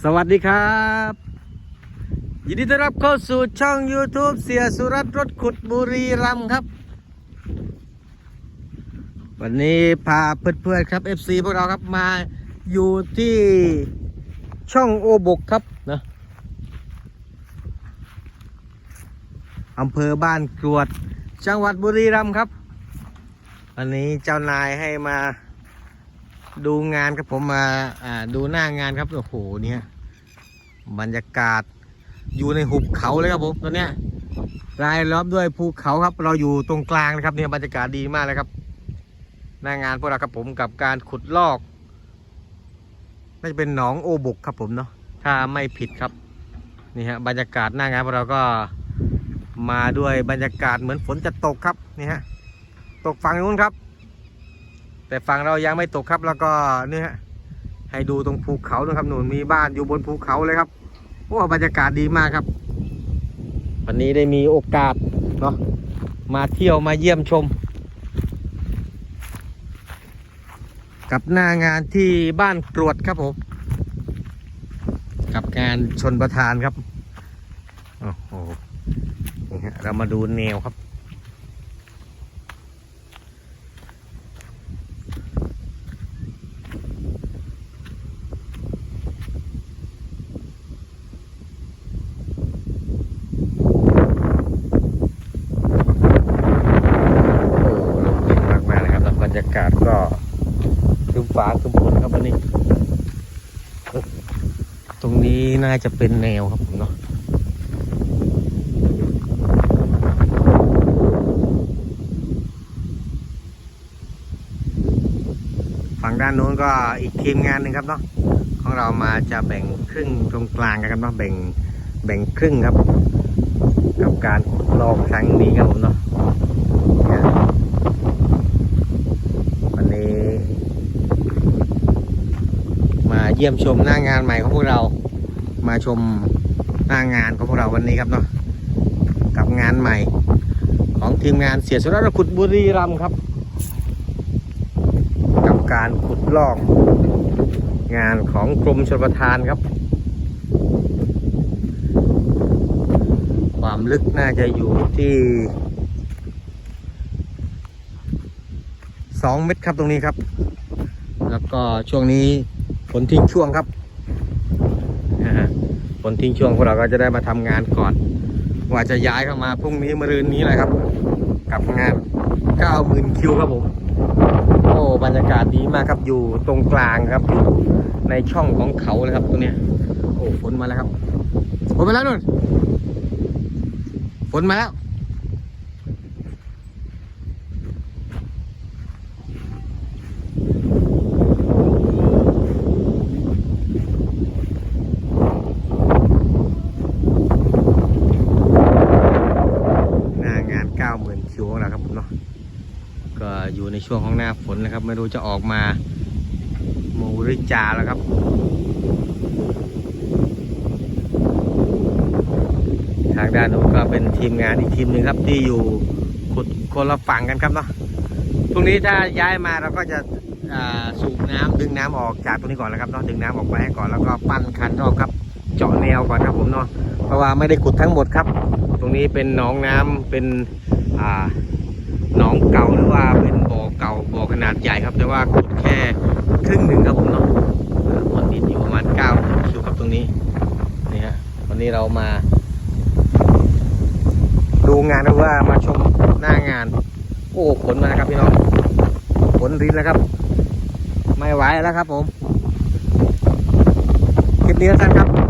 สวัสดีครับ ยินดีต้อนรับเข้าสู่ช่อง YouTube เสียสุรัตน์รถขุดบุรีรัมย์ครับ วันนี้พาเพื่อนๆครับ FC พวกเราครับมาอยู่ที่ช่องโอบกครับนะอำเภอบ้านกรวด จังหวัดบุรีรัมย์ครับ วันนี้เจ้านายให้มา ดูงานครับผมมาอ่าดูหน้างานครับโอ้โหเนี่ยบรรยากาศอยู่ในหุบเขาเลยครับผมตอนเนี้ยรายล้อมด้วยภูเขาครับ เราอยู่ตรงกลางนะครับเนี่ยบรรยากาศดีมากเลยครับ หน้างานพวกเราครับผมกับการขุดลอกน่าจะเป็นหนองโอบกครับผมเนาะถ้าไม่ผิดครับนี่ฮะบรรยากาศหน้างานพวกเราก็มาด้วยบรรยากาศเหมือนฝนจะตกครับนี่ฮะตกฝั่งนู้นครับ แต่ฝั่งเรายังไม่ตกครับแล้วก็เนี่ยให้ดูตรงภูเขานะครับหนุนมีบ้านอยู่บนภูเขาเลยครับโอ้บรรยากาศดีมากครับ วันนี้ได้มีโอกาสเนาะมาเที่ยวมาเยี่ยมชม กับหน้างานที่บ้านกรวดครับผมกับงานชนประธานครับโอ้โหนี่ฮะเรามาดูแนวครับ โอ้ลมเย็นมากมากๆเลยครับแล้วบรรยากาศก็ครึ้ม ฟ้าครึ้มฝนครับวันนี้ ตรงนี้น่าจะเป็นแนวครับผมเนาะฝั่งด้านโน้นก็อีกทีมงานหนึ่งครับเนาะของเรามาจะแบ่งครึ่งตรงกลางกันครับเนาะแบ่งแบ่งครึ่งครับ กับการลอกครั้งนี้ครับผมเนาะ วันนี้ มาเยี่ยมชมหน้างานใหม่ของพวกเรา มาชมหน้างานของพวกเราวันนี้ครับเนาะกับงานใหม่ ของทีมงานเสียสุรรขุดบุรีรัมย์ครับ กับการขุดลอก งานของกรมชลประทานครับ ความลึกน่าจะอยู่ที่สองเมตรครับตรงนี้ครับ แล้วก็ช่วงนี้ ฝนทิ้งช่วงครับฝนทิ้งช่วงพวกเราก็จะได้มาทำงานก่อนว่าจะย้ายเข้ามาพรุ่งนี้มะรืนนี้แหละครับ กับงาน90,000คิวครับผม โอ้บรรยากาศดีมากครับอยู่ตรงกลางครับอยู่ในช่องของเขาเลยครับตรงเนี้ยโอ้ฝนมาแล้วครับฝนมาแล้วนุ่นฝนมาแล้ว ห น้างาน90,000คิวของเราครับผมเนาะก็อยู่ในช่วงของหน้าฝนนะครับ ไม่รู้จะออกมาโมหริจาแล้วครับทางด้านนู้นก็เป็นทีมงานอีกทีมหนึ่งครับที่อยู่ขุดคนละฝั่งกันครับเนาะตรงนี้ถ้าย้ายมาเราก็จะสูบน้ำดึงน้ำออกจากตรงนี้ก่อนแล้วครับเนาะดึงน้ำออกไปให้ก่อนแล้วก็ปั้นคันรอบครับ เจาะแนวก่อนครับผมเนาะเพราะว่าไม่ได้ขุดทั้งหมดครับ ตรงนี้เป็นหนองน้ำเป็น หนองเก่าหรือว่าเป็นบ่อเก่าบ่อขนาดใหญ่ครับ แต่ว่าขุดแค่ครึ่งหนึ่งครับผมเนาะอ่ามันดินอยู่ประมาณ9คิวครับตรงนี้นี่ฮะวันนี้เรามา ดูงานหรือว่ามาชมหน้างาน โอ้ผลมาครับพี่น้องผลรินแล้วครับ ไม่ไหวแล้วครับผมคลิปนี้สั้นครับ